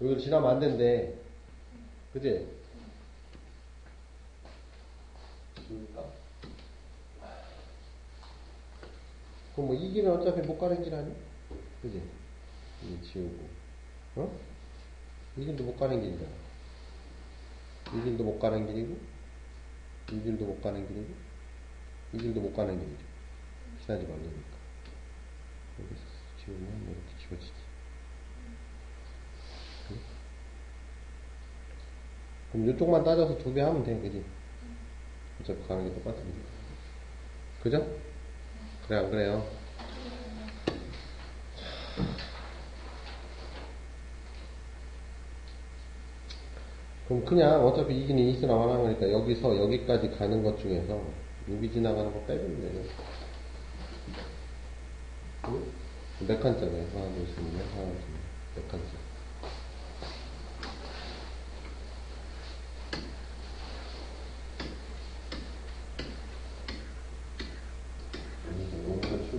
여기를 지나면 안 된대. 그지? 그러니까. 그럼 뭐 이 길은 어차피 못 가는 길 아니? 그지? 이 지우고. 어? 이 길도 못 가는 길이잖아. 이 길도 못 가는 길이고, 이 길도 못 가는 길이고, 이 길도 못 가는 길이죠. 지나지 말라니까. 여기서 지우면 이렇게 지워지지. 그래? 그럼 이쪽만 따져서 두배 하면 돼, 그지? 어차피 가는 게 똑같으니까. 그죠? 그래, 안 그래요? 그럼 그냥 어차피 이기는 이스나 완화하니까 여기서 여기까지 가는 것 중에서 여기 지나가는 거 빼면 돼요. 응? 몇 칸짜리야? 하나, 둘, 셋, 넷, 하나, 둘, 셋. 몇 칸짜리?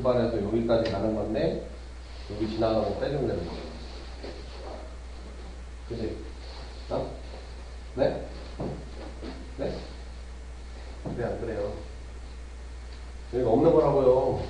출발해서 여기까지 가는 건데, 여기 지나가고 빼주면 되는 거예요. 그지? 어? 네? 네? 그래, 안 그래요? 여기가 없는 거라고요.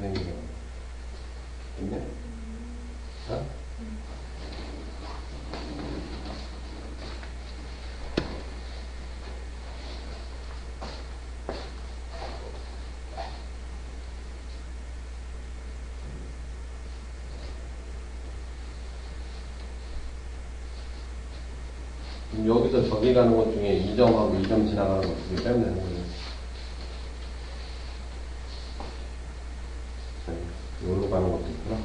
선생님이 있네? 어? 여기서 저기 가는 것 중에 이 점하고 이점 지나가는 것 중에 빼면 되는 거예요. 여기로 가는 것도 있구나.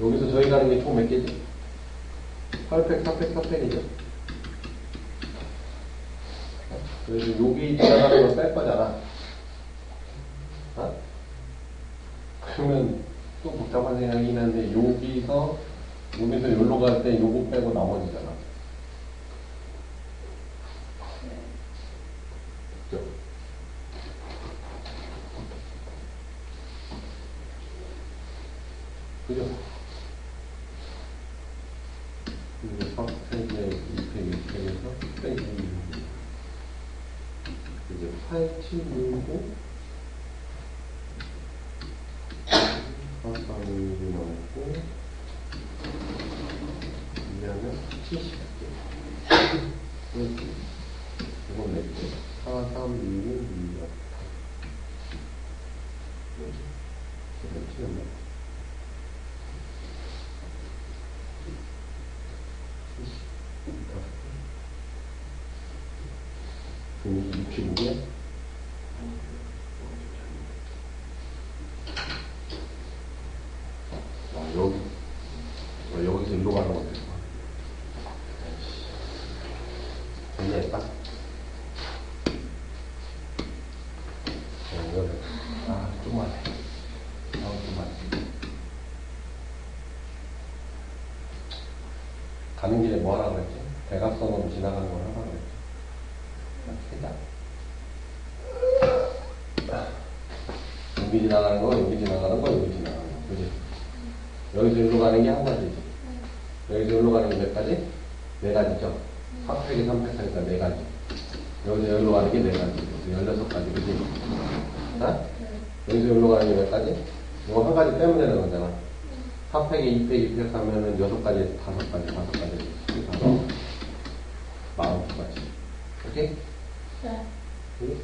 여기서 저희 가는 게 총 몇 개지? 8팩, 4팩, 4팩이죠. 그래서 여기 지나가는 걸뺄 거잖아. 어? 그러면 또 복잡한 생각이긴 한데 여기서 여기서 여기로 갈 때 요거 빼고 나머지잖아. 그죠? 그죠? 이게 3팩에 2팩, 2팩에서 빼기 이제 8, 7, 6, 5 70 할게. 이렇게. 이건 몇 개? 4, 3, 6, 6, 6. 이렇게. 정리했다? 어, 이거를, 아, 좀만 해. 아, 좀만 해. 가는 길에 뭐 하라고 그랬지? 대각선으로 지나가는 걸 하라고 그랬지? 아, 세자. 여기 지나가는 거, 여기 지나가는 거, 여기 지나가는 거. 그지? 여기서 여기로 가는 게 한 가지지. 여기서 여기로 가는 게 몇 가지? 네 가지죠. 4패기, 3패사니까 4가지. 여기서 여기로 가는 게 4가지. 여기서 16가지, 그지? 어? 여기서 여기로 가는 게 몇 가지? 이거 한 가지 빼면 되는 거잖아. 4패기, 2패기, 2패기 하면은 6가지, 5가지, 5가지, 15, 49가지. 오케이? 네. 응?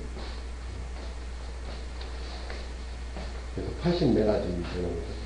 그래서 84가지 되는 거죠.